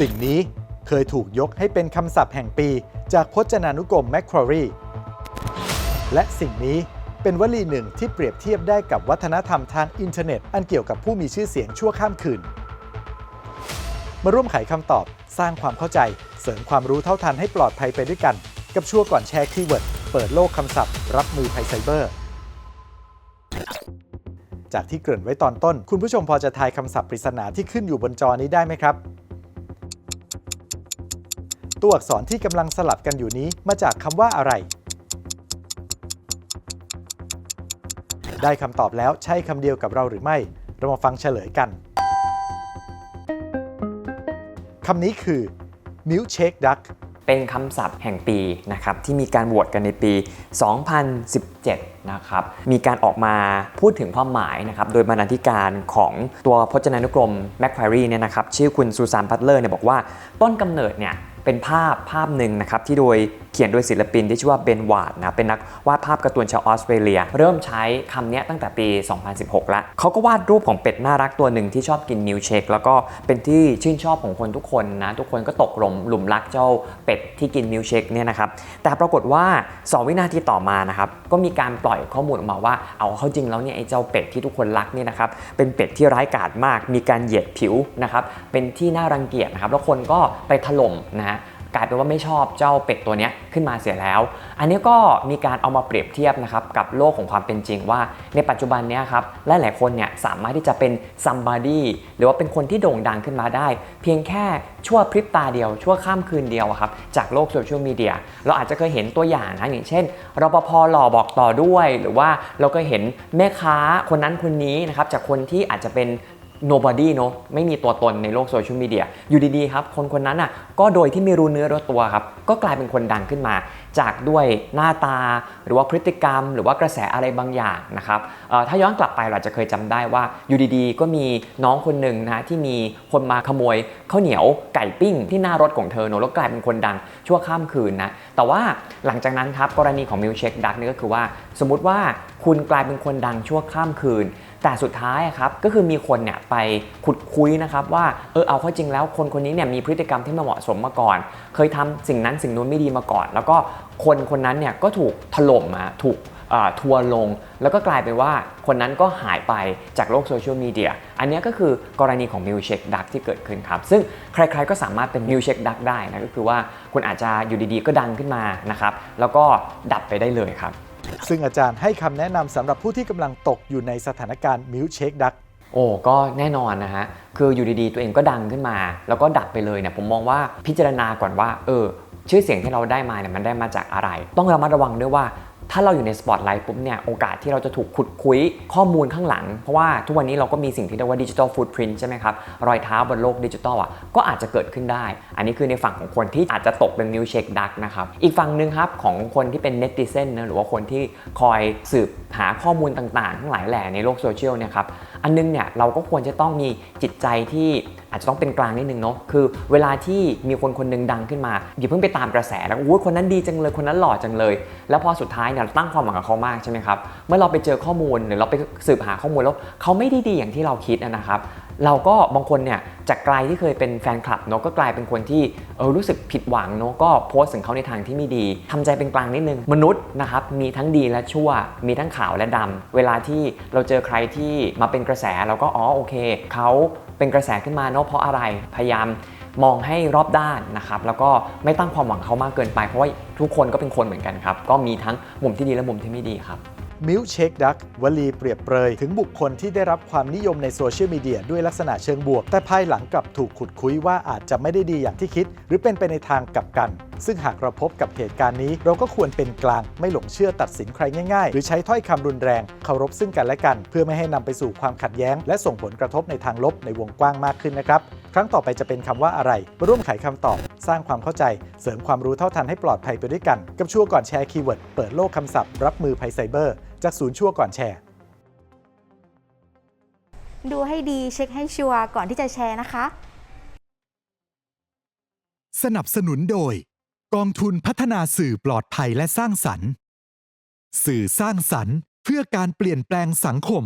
สิ่งนี้เคยถูกยกให้เป็นคำศัพท์แห่งปี จากพจนานุกรมแมคควารีและสิ่งนี้เป็นวลีหนึ่งที่เปรียบเทียบได้กับวัฒนธรรมทางอินเทอร์เน็ต อันเกี่ยวกับผู้มีชื่อเสียงชั่วข้ามคืน มาร่วมไขคำตอบ สร้างความเข้าใจ เสริมความรู้เท่าทันให้ปลอดภัยไปด้วยกัน กับชั่วก่อนแชร์คีย์เวิร์ด เปิดโลกคำศัพท์ รับมือภัยไซเบอร์ จากที่เกริ่นไว้ตอนต้น คุณผู้ชมพอจะทายคำศัพท์ปริศนาที่ขึ้นอยู่บนจอนี้ได้ไหมครับ ตัวอักษรที่กำลังสลับกันอยู่นี้มาจากคำว่าอะไร ได้คำตอบแล้วใช่คำเดียวกับเราหรือไม่ เรามาฟังเฉลยกันคำนี้คือ milkshake duck เป็นคำศัพท์แห่งปีนะครับที่มีการโหวตกันในปี 2017 นะครับ มีการออกมาพูดถึงความหมายนะครับโดยบรรณาธิการของตัวพจนานุกรม m c q u a r i e เนี่ยนะครับชื่อคุณซูซานพัตเลอร์เนี่ยบอกว่าต้นกำเนิดเนี่ย เป็นภาพภาพหนึ่งนะครับที่โดยเขียนโดยศิลปินที่ชื่อว่าเบนวาร์ดนะเป็นนักวาดภาพการ์ตูนชาวออสเตรเลีย เริ่มใช้คำนี้ตั้งแต่ปี 2016แล้วเขาก็วาดรูปของเป็ดน่ารักตัวหนึ่งที่ชอบกินมิลเชคแล้วก็เป็นที่ชื่นชอบของคนทุกคนนะทุกคนก็ตกหลุมหลุมรักเจ้าเป็ดที่กินมิลเชคเนี่ยนะครับแต่ปรากฏว่า 2 วินาทีต่อมานะครับก็มีการปล่อยข้อมูลออกมาว่าเอาเข้าจริงแล้วเนี่ยไอ้เจ้าเป็ดที่ทุกคนรักเนี่ยนะครับเป็นเป็ดที่ร้ายกาจมาก มีการเหยียดผิวนะครับเป็นที่น่ารังเกียจนะครับแล้วคนก็ไปถล่มนะฮะ กลายเป็นว่าไม่ชอบเจ้าเป็ดตัวนี้ขึ้นมาเสียแล้ว อันนี้ก็มีการเอามาเปรียบเทียบนะครับกับโลกของความเป็นจริงว่า ในปัจจุบันนี้ครับหลายๆคนเนี่ยสามารถที่จะเป็น somebody หรือว่าเป็นคนที่โด่งดังขึ้นมาได้ เพียงแค่ชั่วพริบตาเดียว ชั่วข้ามคืนเดียวครับจากโลกโซเชียลมีเดียเราอาจจะเคยเห็นตัวอย่างนะอย่างเช่นรปภหล่อบอกต่อด้วย หรือว่าเราก็เห็นแม่ค้าคนนั้นคนนี้นะครับจากคนที่อาจจะเป็น nobody เนาะไม่มีตัวตนในโลกโซเชียลมีเดียอยู่ดีๆครับ คนคนนั้นอะก็โดยที่ไม่รู้เนื้อรู้ตัวครับ ก็กลายเป็นคนดังขึ้นมา จากด้วยหน้าตา หรือว่าพฤติกรรม หรือว่ากระแสอะไรบางอย่างนะครับถ้าย้อนกลับไปเราจะเคยจำได้ว่าอยู่ดีๆ ก็มีน้องคนหนึ่งนะที่มีคนมาขโมยข้าวเหนียวไก่ปิ้งที่หน้ารถของเธอเนอะแล้วกลายเป็นคนดังชั่วข้ามคืนนะแต่ว่าหลังจากนั้นครับกรณีของมิลเชคดักนี่ก็คือว่า สมมุติว่าคุณกลายเป็นคนดังชั่วข้ามคืนแต่สุดท้ายครับก็คือมีคนเนี่ยไปขุดคุยนะครับว่าเออเอาเข้าจริงแล้วคนคนนี้เนี่ยมีพฤติกรรมที่ไม่เหมาะสมมาก่อน เคยทำสิ่งนั้นสิ่งนู้นไม่ดีมาก่อน แล้วก็ คนคนนั้นเนี่ยก็ถูกถล่มมาถูกอ่าทัวร์ลง แล้วก็กลายเป็นว่าคนนั้นก็หายไปจากโลกโซเชียลมีเดียอันเนี้ยก็คือกรณีของมิวเชคดักที่เกิดขึ้นครับ ซึ่งใครๆก็สามารถเป็นมิวเชคดักได้นะก็คือว่าคุณอาจจะอยู่ดีๆ ก็ดังขึ้นมานะครับแล้วก็ดับไปได้เลยครับ ซึ่งอาจารย์ให้คำแนะนำสำหรับผู้ที่กำลังตกอยู่ในสถานการณ์ milkshake duck โอ้ก็แน่นอนนะฮะ คืออยู่ดีๆ ตัวเองก็ดังขึ้นมา แล้วก็ดับไปเลยเนี่ยผมมองว่าพิจารณาก่อนว่า เออ ชื่อเสียงที่เราได้มาเนี่ยมันได้มาจากอะไร ต้องระมัดระวังด้วยว่าถ้าเราอยู่ในสปอตไลท์ปุ๊บเนี่ยโอกาสที่เราจะถูกขุดคุยข้อมูลข้างหลัง เพราะว่าทุกวันนี้เราก็มีสิ่งที่เรียกว่าดิจิทัลฟูดพิ i นใช่ไหมครับ รอยเท้าบนโลกดิจิทัลอะก็อาจจะเกิดขึ้นได้ อันนี้คือในฝั่งของคนที่อาจจะตกเป็นมิวเชคดักนะครับ อีกฝั่งหนึ่งครับ ของคนที่เป็นเนติเซนนะหรือว่าคนที่คอยสืบหาข้อมูลต่างๆ ทั้งหลายแหล่ในโลกโซเชียลเนี่ยครับอันนึงเนี่ยเราก็ควรจะต้องมีจิตใจที่อาจจะต้องเป็นกลางนิดนึงเนาะคือ เวลาที่มีคนคนหนึงดังขึ้นมาอย่าเพิ่งไปตามกระแสแล้วอุ้ยคนนั้นดีจังเลยคนนั้นหล่อจังเลย แล้วพอสุดท้ายเนี่ยเราตั้งความหวังกับเขามากใช่ไหมครับเมื่อเราไปเจอข้อมูลหรือเราไปสืบหาข้อมูลแล้วเขาไม่ได้ดีอย่างที่เราคิดนะครับ เราก็บางคนเนี่ย จากไกลที่เคยเป็นแฟนคลับเนาะก็กลายเป็นคนที่เออรู้สึกผิดหวังเนาะก็โพสต์ถึงเขาในทางที่ไม่ดีทำใจเป็นกลางนิดนึง มนุษย์นะครับมีทั้งดีและชั่ว มีทั้งขาวและดำเวลาที่เราเจอใครที่มาเป็นกระแสเราก็อ๋อโอเคเขาเป็นกระแสขึ้นมาเนาะเพราะอะไรพยายามมองให้รอบด้านนะครับแล้วก็ไม่ตั้งความหวังเขามากเกินไปเพราะว่าทุกคนก็เป็นคนเหมือนกันครับ ก็มีทั้งมุมที่ดีและมุมที่ไม่ดีครับ milkshake duck วลีเปรียบเปรย ถึงบุคคลที่ได้รับความนิยมในโซเชียลมีเดียด้วยลักษณะเชิงบวก แต่ภายหลังกลับถูกขุดคุยว่าอาจจะไม่ได้ดีอย่างที่คิด หรือเป็นไปในทางกลับกัน ซึ่งหากเราพบกับเหตุการณ์นี้ เราก็ควรเป็นกลาง ไม่หลงเชื่อตัดสินใครง่ายๆ หรือใช้ถ้อยคำรุนแรงเคารพซึ่งกันและกัน เพื่อไม่ให้นำไปสู่ความขัดแย้ง และส่งผลกระทบในทางลบในวงกว้างมากขึ้นนะครับครั้งต่อไปจะเป็นคำว่าอะไร มาร่วมไขคำตอบ สร้างความเข้าใจ เสริมความรู้เท่าทันให้ปลอดภัยไปด้วยกัน กับชั่วก่อนแชร์คีย์เวิร์ด เปิดโลกคำศัพท์ รับมือภัยไซเบอร์ จากศูนย์ชั่วก่อนแชร์ ดูให้ดีเช็คให้ชัวร์ก่อนที่จะแชร์นะคะ สนับสนุนโดย กองทุนพัฒนาสื่อปลอดภัยและสร้างสรรค์ สื่อสร้างสรรค์เพื่อการเปลี่ยนแปลงสังคม